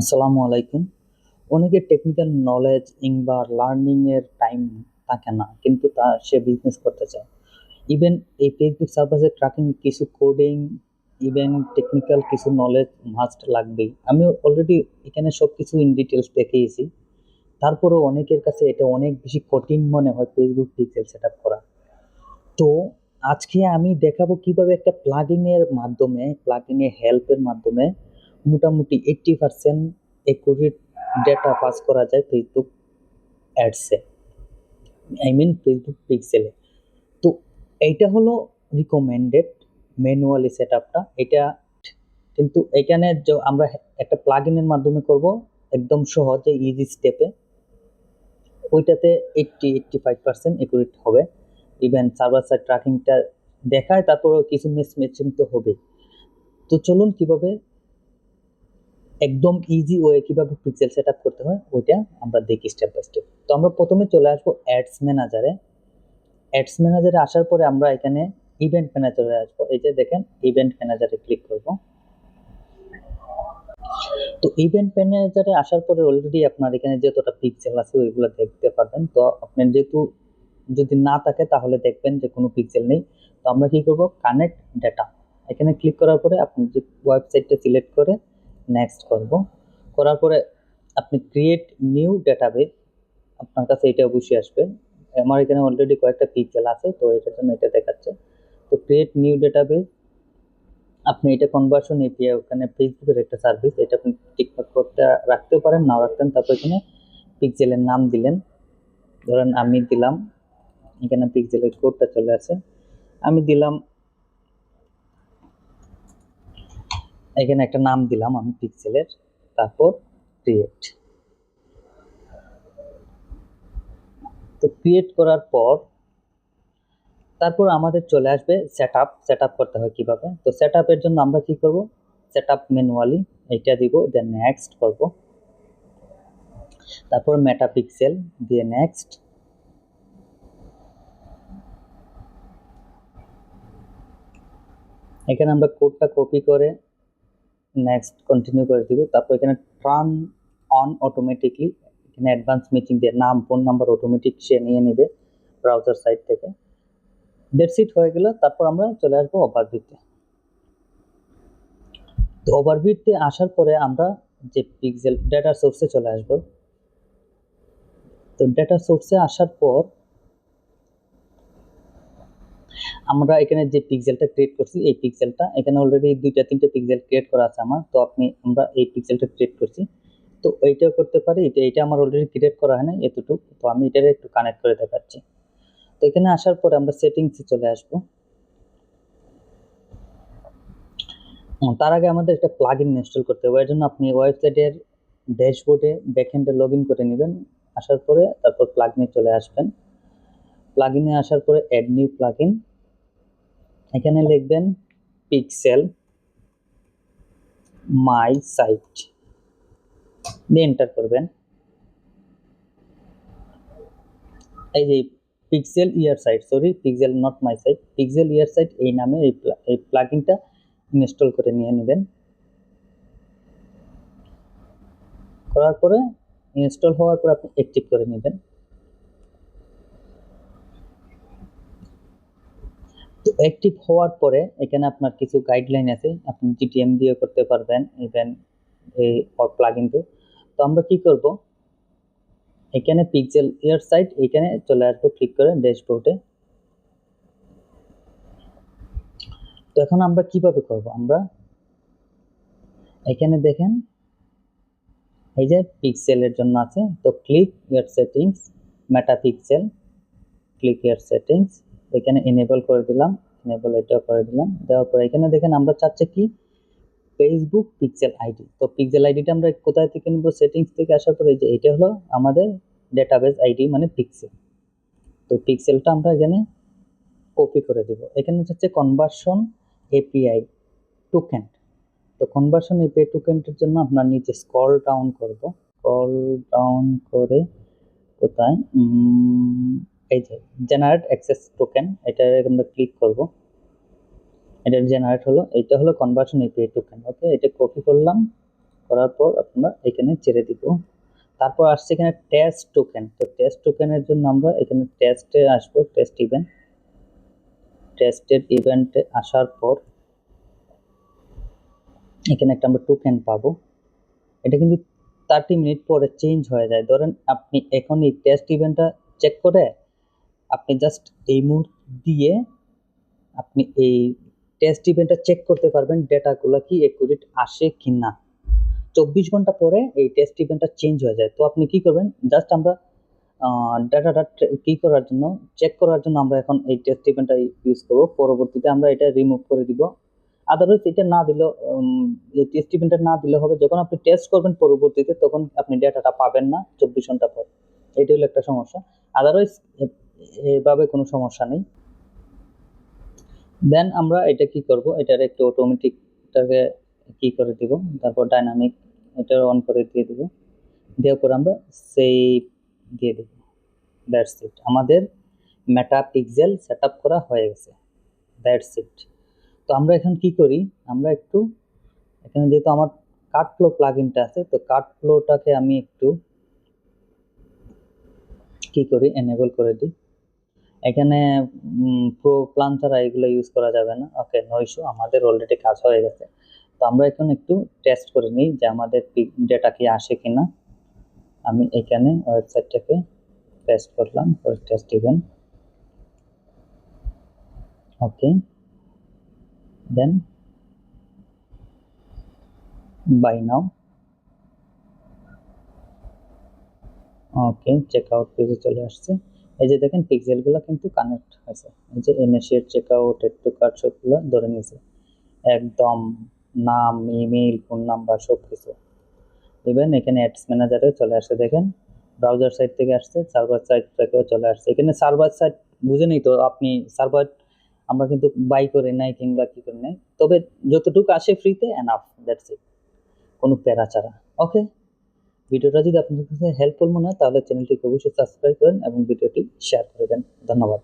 আসসালামু আলাইকুম। অনেকের টেকনিক্যাল নলেজ কিংবা লার্নিংয়ের টাইম থাকে না, কিন্তু তা সে বিজনেস করতে চায়। ইভেন এই ফেসবুক সার্ভিসের ট্র্যাকিং কিছু কোডিং ইভেন টেকনিক্যাল কিছু নলেজ মাস্ট লাগবেই। আমি অলরেডি এখানে সব কিছু ইন ডিটেলস দেখিয়েছি। তারপরেও অনেকের কাছে এটা অনেক বেশি কঠিন মনে হয় ফেসবুক পিক্সেল সেট আপ করা। তো আজকে আমি দেখাবো কীভাবে একটা প্লাগইনের মাধ্যমে প্লাগইনের হেল্পের মাধ্যমে মোটামুটি eighty percent accurate data pass করা যায় ফেসবুক অ্যাডসে আই মিন ফেসবুক পিক্সেলে তো এইটা হলো রিকমেন্ডেড ম্যানুয়ালি সেট আপটা এটা কিন্তু এখানে আমরা একটা প্লাগইনের মাধ্যমে করব, একদম সহজে ইজি স্টেপে ওইটাতে eighty eighty five percent accurate হবে। ইভেন সার্ভার সাইড ট্র্যাকিংটা দেখায়, তারপরেও কিছু মিস ম্যাচিং তো হবে তো চলুন কীভাবে একদম ইজি ওয়ে কীভাবে পিক্সেল সেট আপ করতে হয়, ওইটা আমরা দেখি স্টেপ বাই স্টেপ তো আমরা প্রথমে চলে আসব অ্যাডস ম্যানেজারে অ্যাডস ম্যানেজারে আসার পরে আমরা এখানে ইভেন্ট ম্যানেজারে আসব। এই যে দেখেন ইভেন্ট ম্যানেজারে ক্লিক করব। তো ইভেন্ট ম্যানেজারে আসার পরে অলরেডি আপনার এখানে যতটা পিক্সেল আছে, ওইগুলো দেখতে পাবেন। তো আপনার যেহেতু যদি না থাকে, তাহলে দেখবেন যে কোনো পিক্সেল নেই। তো আমরা কি করব? কানেক্ট ডেটা এখানে ক্লিক করার পরে আপনি যে ওয়েবসাইটটা সিলেক্ট করে নেক্সট করব। করার পরে আপনি ক্রিয়েট নিউ ডেটাবেস আপনার কাছে এটা অবশ্যই আসবে। আমার এখানে অলরেডি কয়েকটা পিক্সেল আছে, তো এটার জন্য এটা দেখাচ্ছে। তো ক্রিয়েট নিউ ডেটাবেস আপনি এটা কনভার্সন এপিআই ওখানে ফেসবুকের একটা সার্ভিস এটা আপনি ঠিকঠাক করতে রাখতেও পারেন, নাও রাখতেন, তারপর এখানে পিক্সেলের নাম দিলেন। ধরেন আমি দিলাম, এখানে পিক্সেলের কোডটা চলে আসে। আমি দিলাম এখানে একটা নাম দিলাম আমি পিক্সেলের তারপর ক্রিয়েট তো ক্রিয়েট করার পর, তারপর আমাদের চলে আসবে সেট আপ সেট আপ করতে হয় কীভাবে? তো সেট আপের জন্য আমরা কি করব? সেট আপ ম্যানুয়ালি এইটা দিব দেন নেক্সট করব। তারপর মেটা পিক্সেল দিয়ে নেক্সট এখানে আমরা কোডটা কপি করে নেক্সট কন্টিনিউ করে দিব। তারপর এখানে টার্ন অন অটোমেটিকলি এখানে অ্যাডভান্স মিটিং দিয়ে নাম ফোন নাম্বার অটোমেটিক সে নিয়ে নেবে ব্রাউজার সাইট থেকে। ডেট সিট হয়ে গেল। তারপর আমরা চলে আসব ওভারভিউতে তো ওভারভিউতে আসার পরে আমরা যে পিক্সেল ডেটা সোর্সে চলে আসব। তো ডেটা সোর্সে আসার পর আমরা এখানে যে পিক্সেলটা ক্রিয়েট করছি, এই পিক্সেলটা এখানে অলরেডি দুইটা, তিনটা পিক্সেল ক্রিয়েট করা আছে আমার, তো আপনি, আমরা এই পিক্সেলটা ক্রিয়েট করছি। তো এইটাও করতে পারি, এটা এটা আমার অলরেডি ক্রিয়েট করা হয় না এতটুকু, তো আমি এটারে একটু কানেক্ট করে দেখাচ্ছি। তো এখানে আসার পরে আমরা সেটিংসে চলে আসব। তার আগে আমাদের একটা প্লাগ ইন ইনস্টল করতে হবে, এর জন্য আপনি ওয়েবসাইটের ড্যাশবোর্ডে ব্যাকএন্ডে লগ ইন করে নেবেন, আসার পরে তারপর প্লাগ ইনে চলে আসবেন। প্লাগ ইনে আসার পরে অ্যাড নিউ প্লাগ ইন এখানে লিখবেন পিক্সেল মাই সাইট দিয়ে এন্টার করবেন। এই যে pixel your site sorry pixel not my site pixel your site এই নামে এই এই প্লাগইনটা ইনস্টল করে নিয়ে নেবেন। করার পরে ইনস্টল হওয়ার পর আপনি অ্যাক্টিভ করে নেবেন। তো অ্যাক্টিভ হওয়ার পরে এখানে আপনার কিছু গাইডলাইন আছে, আপনি জিটিএম দিয়ে করতে পারবেন ইভেন এই প্লাগ ইনটু তো। আমরা কি করব? এখানে পিক্সেল ইয়ার সাইট এখানে চলে আসব ক্লিক করে ড্যাশবোর্ডে তো এখন আমরা কীভাবে করব? আমরা এখানে দেখেন, এই যে পিক্সেলের জন্য আছে, তো click your settings meta pixel click your settings এখানে এনেবল করে দিলাম এনেবল এটাও করে দিলাম। দেওয়ার পর এখানে দেখেন আমরা চাচ্ছি কি? ফেসবুক পিক্সেল আইডি তো পিক্সেল আইডিটা আমরা কোথায় থেকে নেব? সেটিংস থেকে আসার পরে যে এটা হলো আমাদের ডেটাবেস আইডি মানে পিক্সেল তো পিক্সেলটা আমরা এখানে কপি করে দেব। এখানে হচ্ছে কনভার্সন এপিআই টোকেন তো কনভার্সন এপিআই টোকেনটার জন্য আপনার নিচে স্কল ডাউন করব। স্কল ডাউন করে কোথায়? এই যে জেনারেট অ্যাক্সেস টোকেন এটা আমরা ক্লিক করব। এটা জেনারেট হলো, এটা হলো কনভার্সন এপিআই টোকেন ওকে এটা কপি করলাম, করার পর আপনারা এখানে ছেড়ে দিব। তারপর আসছে এখানে টেস্ট টোকেন তো টেস্ট টোকেনের জন্য আমরা এখানে টেস্টে আসব টেস্ট ইভেন্ট টেস্টের ইভেন্টে আসার পর এখানে একটা আমরা টোকেন পাবো। এটা কিন্তু থার্টি মিনিট পরে চেঞ্জ হয়ে যায়। ধরেন আপনি এখন এই টেস্ট ইভেন্টটা চেক করে আপনি জাস্ট এই মুহূর্ত দিয়ে আপনি এই টেস্ট ইভেন্টটা চেক করতে পারবেন ডেটাগুলো কি একুরেট আসে কি না চব্বিশ ঘণ্টা পরে এই টেস্ট ইভেন্টটা চেঞ্জ হয়ে যায়। তো আপনি কি করবেন? জাস্ট আমরা ডাটাটা কি করার জন্য চেক করার জন্য আমরা এখন এই টেস্ট ইভেন্টটা ইউজ করব। পরবর্তীতে আমরা এটা রিমুভ করে দিব। আদারওয়াইজ এটা না দিলেও এই টেস্ট ইভেন্টটা না দিলে হবে। যখন আপনি টেস্ট করবেন পরবর্তীতে, তখন আপনি ডেটাটা পাবেন না চব্বিশ ঘণ্টা পর। এটা হলো একটা সমস্যা। আদারওয়াইজ এভাবে কোনো সমস্যা নেই। দেন আমরা এটা কি করব? এটার একটু অটোমেটিকটাকে কি করে দিব? তারপর ডাইনামিক এটা অন করে দিয়ে দিব। দেওয়ার পর আমরা সেভ দিয়ে দেব। দ্যাটস ইট আমাদের মেটা পিক্সেল সেট করা হয়ে গেছে। দ্যাটস ইট তো আমরা এখন কি করি? আমরা একটু, এখানে যেহেতু আমার কার্ড ফ্লো প্লাগইনটা আছে, তো কার্ড ফ্লোটাকে আমি একটু কি করি? এনেবল করে দিই। এখানে প্রো প্ল্যান ছাড়া এগুলো ইউজ করা যাবে না। ওকে নয়শো, আমাদের অলরেডি কাজ হয়ে গেছে। তো আমরা এখন একটু টেস্ট করে নিই যে আমাদের ডেটা কি আসে কি না আমি এখানে ওয়েবসাইটটাকে টেস্ট করলাম করে test even okay then buy now okay check out পেজে চলে আসছে। এই যে দেখেন পিক্সেলগুলো কিন্তু কানেক্ট হয়েছে। এই যে initiate check out add to cart সবগুলো ধরে নিয়েছে। একদম নাম ইমেইল ফোন নাম্বার সব কিছু ইভেন এখানে অ্যাডস ম্যানেজারে চলে আসছে দেখেন ব্রাউজার সাইট থেকে আসছে সার্ভার সাইট থেকেও চলে আসছে। এখানে সার্ভার সাইট বুঝেনি তো আপনি সার্ভার আমরা কিন্তু বাই করে নাই কিংবা কি করে নাই। তবে যতটুকু আসে ফ্রিতে এনাফ দ্যাটস ইট কোনো প্যারা ছাড়া ওকে ভিডিওটা যদি আপনাদের কাছে হেল্পফুল মনে হয়, তাহলে চ্যানেলটিকে অবশ্যই সাবস্ক্রাইব করেন এবং ভিডিওটি শেয়ার করে দেন। ধন্যবাদ।